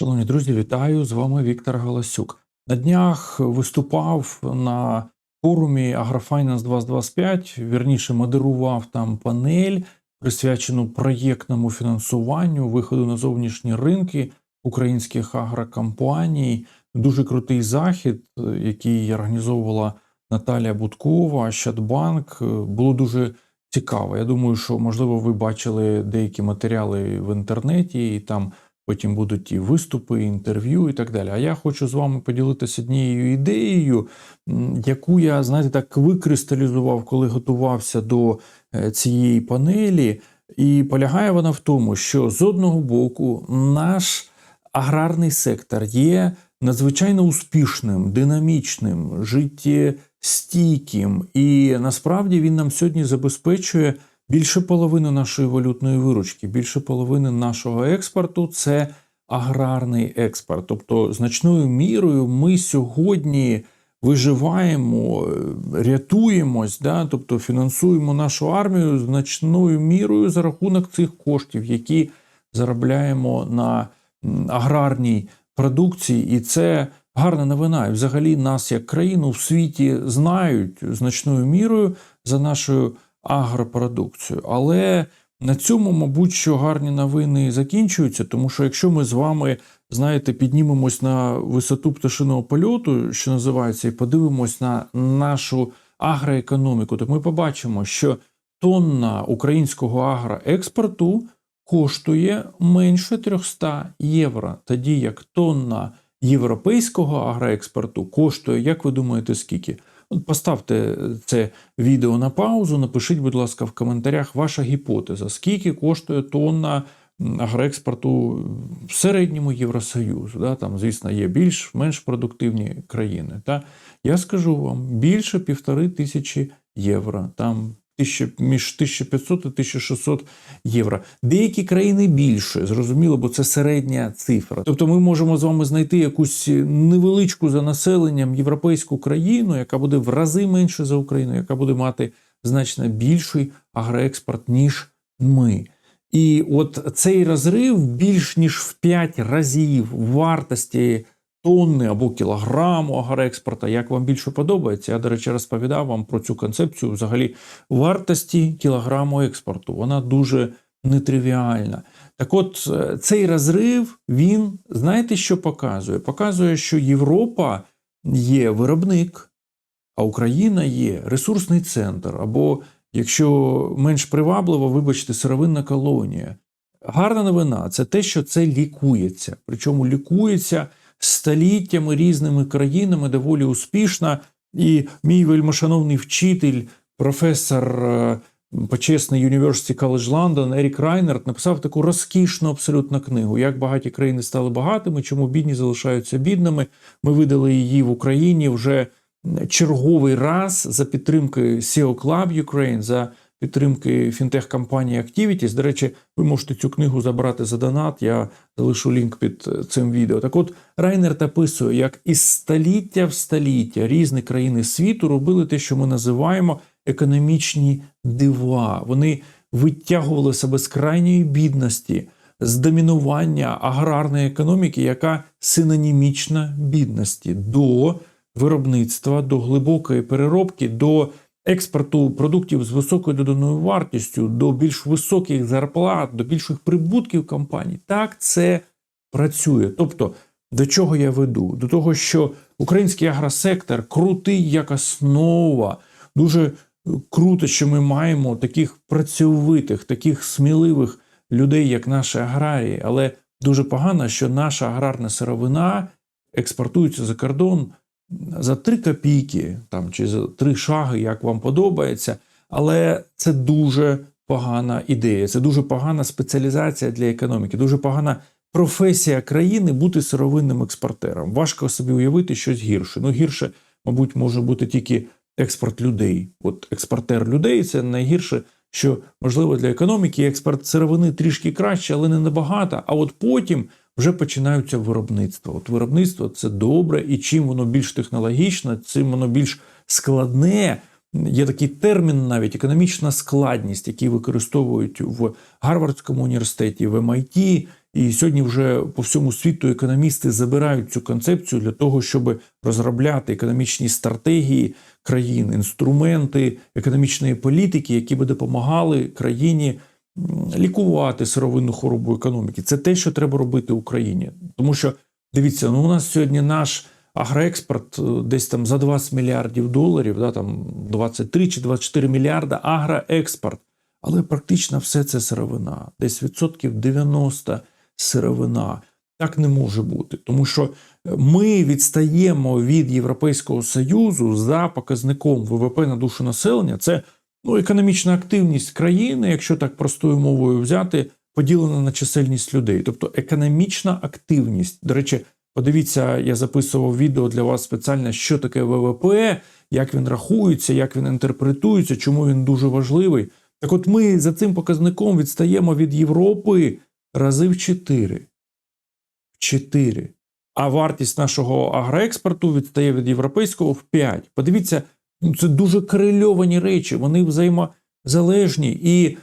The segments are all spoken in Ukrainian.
Шановні друзі, вітаю! З вами Віктор Галасюк. На днях виступав на форумі Агрофайнанс 2025, вірніше модерував там панель, присвячену проєктному фінансуванню, виходу на зовнішні ринки українських агрокомпаній. Дуже крутий захід, е, який організовувала Наталія Будкова, Щадбанк. Е, Було дуже цікаво. Я думаю, що можливо ви бачили деякі матеріали в інтернеті, і там потім будуть і виступи, і інтерв'ю, і так далі. А я хочу з вами поділитися однією ідеєю, яку я, знаєте, так викристалізував, коли готувався до е, цієї панелі. І полягає вона в тому, що з одного боку наш аграрний сектор є надзвичайно успішним, динамічним, життєстійким, і насправді він нам сьогодні забезпечує більше половини нашої валютної виручки, більше половини нашого експорту це аграрний експорт. Тобто, значною мірою ми сьогодні виживаємо, е, рятуємось, да? тобто фінансуємо нашу армію значною мірою за рахунок цих коштів, які заробляємо на аграрній продукції, і це гарна новина. І взагалі нас як країну в світі знають значною мірою за нашою агропродукцією. Але на цьому, мабуть, що гарні новини закінчуються, тому що якщо ми з вами, знаєте, піднімемось на висоту пташиного польоту, що називається, і подивимось на нашу агроекономіку, то ми побачимо, що тонна українського агроекспорту коштує менше 300 євро, тоді як тонна європейського агроекспорту коштує, як ви думаєте, скільки? Поставте це відео на паузу, напишіть, будь ласка, в коментарях ваша гіпотеза, скільки коштує тонна агроекспорту в середньому Євросоюзу. Да? Там, звісно, є більш-менш продуктивні країни. Та? Я скажу вам, більше півтори тисячі євро. Там між 1500 і 1600 євро. Деякі країни більше, зрозуміло, бо це середня цифра. Тобто ми можемо з вами знайти якусь невеличку за населенням європейську країну, яка буде в рази менше за Україну, яка буде мати значно більший агроекспорт, ніж ми. І от цей розрив більш ніж в 5 разів вартості тонни або кілограму агроекспорта, як вам більше подобається. Я, до речі, розповідав вам про цю концепцію взагалі вартості кілограму експорту. Вона дуже нетривіальна. Так от, е, цей розрив, він, знаєте, що показує? Показує, що Європа є виробник, а Україна є ресурсний центр, або, якщо менш привабливо, вибачте, сировинна колонія. Гарна новина це те, що це лікується. Причому лікується століттями різними країнами доволі успішно. І мій вельмишановний вчитель, професор е, почесний University College London Ерік Райнерт написав таку розкішну абсолютно книгу, як багаті країни стали багатими, чому бідні залишаються бідними. Ми видали її в Україні вже черговий раз за підтримки SEO Club Ukraine, за підтримки фінтех-компанії Activities. До речі, ви можете цю книгу забрати за донат. Я залишу лінк під е, цим відео. Так от Райнер описує, як із століття в століття різні країни світу робили те, що ми називаємо економічні дива. Вони витягували себе з крайньої бідності, з домінування аграрної економіки, яка синонімічна бідності до виробництва, до глибокої переробки, до експорту продуктів з високою доданою вартістю, до більш високих зарплат, до більших прибутків компаній. Так це працює. Тобто, до чого я веду? До того, що український агросектор крутий як основа, дуже круто, що ми маємо таких працьовитих, таких сміливих людей, як наші аграрії, але дуже погано, що наша аграрна сировина експортується за кордон за три копійки там, чи за три шаги, як вам подобається. Але це дуже погана ідея, це дуже погана спеціалізація для економіки, дуже погана професія країни бути сировинним експортером. Важко собі уявити щось гірше. Ну, гірше, мабуть, може бути тільки експорт людей. От експортер людей це найгірше, що можливо для економіки. Експорт сировини трішки краще, але не набагато. А от потім вже починаються виробництва. От виробництво це добре, і чим воно більш технологічне, цим воно більш складне. Є такий термін, навіть економічна складність, який використовують в Гарвардському університеті, в MIT І сьогодні вже по всьому світу економісти забирають цю концепцію для того, щоб розробляти економічні стратегії країн, інструменти економічної політики, які би допомагали країні лікувати сировинну хворобу економіки. Це те, що треба робити Україні. Тому що дивіться, ну у нас сьогодні наш агроекспорт е, десь там за 20 мільярдів доларів, да, там 23 чи 24 мільярда агроекспорт. Але практично все це сировина. Десь відсотків 90 сировина. Так не може бути, тому що ми відстаємо від Європейського Союзу за показником ВВП на душу населення. Це ну, економічна активність країни, якщо так простою мовою взяти, поділена на чисельність людей. Тобто економічна активність. До речі, подивіться, я записував відео для вас спеціально, що таке ВВП, як він рахується, як він інтерпретується, чому він дуже важливий. Так от ми за цим показником відстаємо від Європи рази в 4. В 4. А вартість нашого агроекспорту відстає від європейського в 5. Подивіться, це дуже корельовані речі, вони взаємозалежні. І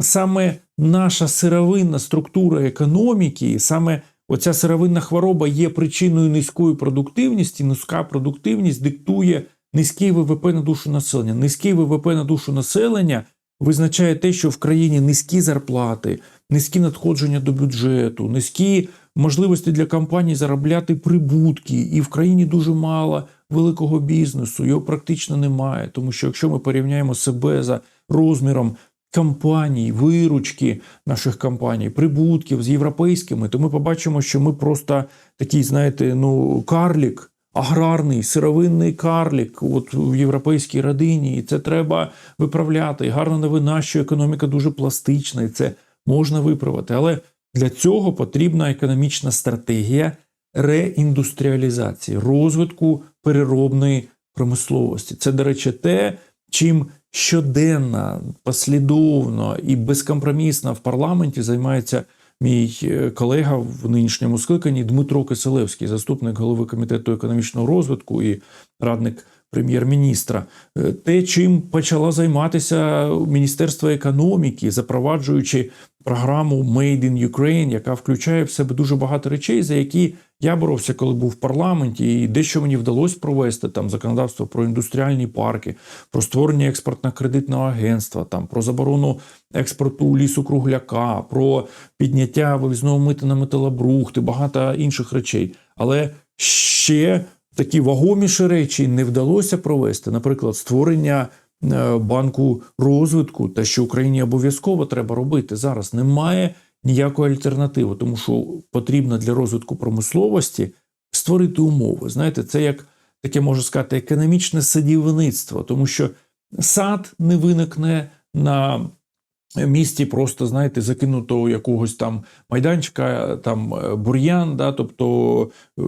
саме наша сировинна структура економіки, саме оця сировинна хвороба є причиною низької продуктивності. Низька продуктивність диктує низький ВВП на душу населення. Низький ВВП на душу населення визначає те, що в країні низькі зарплати, низькі надходження до бюджету, низькі можливості для компаній заробляти прибутки, і в країні дуже мало великого бізнесу. Його практично немає. Тому що якщо ми порівняємо себе за розміром компаній, виручки наших компаній, прибутків з європейськими, то ми побачимо, що ми просто такий, знаєте, ну карлік. Аграрний сировинний карлік, от в європейській родині, і це треба виправляти. І гарна новина, що економіка дуже пластична, і це можна виправити. Але для цього потрібна економічна стратегія реіндустріалізації, розвитку переробної промисловості. Це, до речі, те, чим щоденно, послідовно і безкомпромісно в парламенті займається мій е, колега в нинішньому скликанні Дмитро Киселевський, заступник голови комітету економічного розвитку і радник прем'єр-міністра. Е, Те, чим почала займатися Міністерство економіки, запроваджуючи програму Made in Ukraine, яка включає в себе дуже багато речей, за які я боровся, коли був в парламенті, і дещо мені вдалося провести там законодавство про індустріальні парки, про створення експортно-кредитного агентства, там про заборону експорту лісу кругляка, про підняття вивізного мита на металобрухт багато інших речей. Але ще такі вагоміші речі не вдалося провести, наприклад, створення. е, Банку розвитку, те, що Україні обов'язково треба робити зараз, немає ніякої альтернативи, тому що потрібно для розвитку промисловості створити умови. Знаєте, це як таке можу сказати, економічне садівництво, тому що сад не виникне на місці просто, знаєте, закинутого якогось там майданчика, там е, бур'ян, да, тобто е,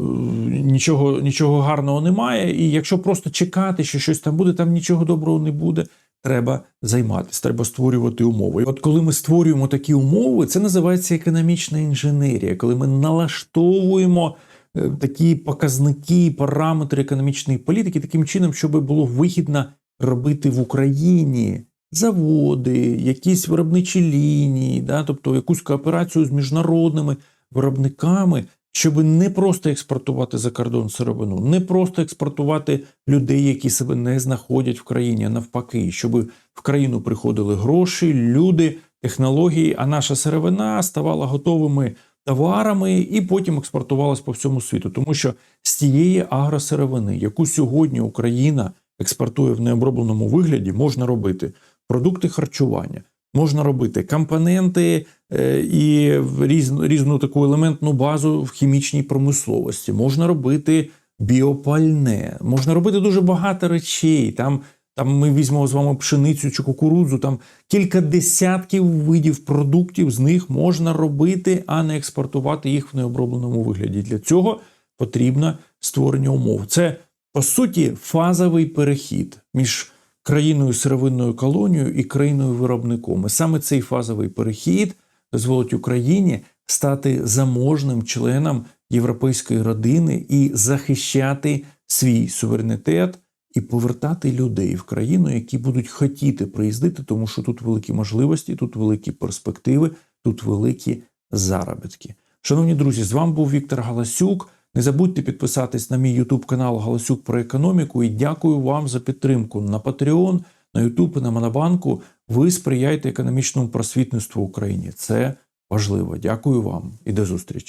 нічого, нічого гарного немає. І якщо просто чекати, що щось там буде, там нічого доброго не буде. Треба займатися, треба створювати умови. І от коли ми створюємо такі умови, це називається економічна інженерія, коли ми налаштовуємо е, такі показники, параметри економічної політики таким чином, щоб було вигідно робити в Україні заводи, якісь виробничі лінії, да, тобто якусь кооперацію з міжнародними виробниками, щоб не просто експортувати за кордон сировину, не просто експортувати людей, які себе не знаходять в країні, а навпаки, щоб в країну приходили гроші, люди, технології, а наша сировина ставала готовими товарами і потім експортувалась по всьому світу. Тому що з тієї агросировини, яку сьогодні Україна експортує в необробленому вигляді, можна робити продукти харчування. Можна робити компоненти е, і різну, різну таку елементну базу в хімічній промисловості. Можна робити біопальне, можна робити дуже багато речей. Там, там ми візьмемо з вами пшеницю чи кукурудзу, там кілька десятків видів продуктів з них можна робити, а не експортувати їх в необробленому вигляді. Для цього потрібно створення умов. Це по суті фазовий перехід між країною сировинною колонією і країною виробником. І саме цей фазовий перехід дозволить Україні стати заможним членом європейської родини і захищати свій суверенітет і повертати людей в країну, які будуть хотіти приїздити, тому що тут великі можливості, тут великі перспективи, тут великі заробітки. Шановні друзі, з вами був Віктор Галасюк. Не забудьте підписатись на мій YouTube канал Галасюк про економіку і дякую вам за підтримку на Patreon, на YouTube і на Монобанку. Ви сприяєте економічному просвітництву в Україні. Це важливо. Дякую вам і до зустрічі.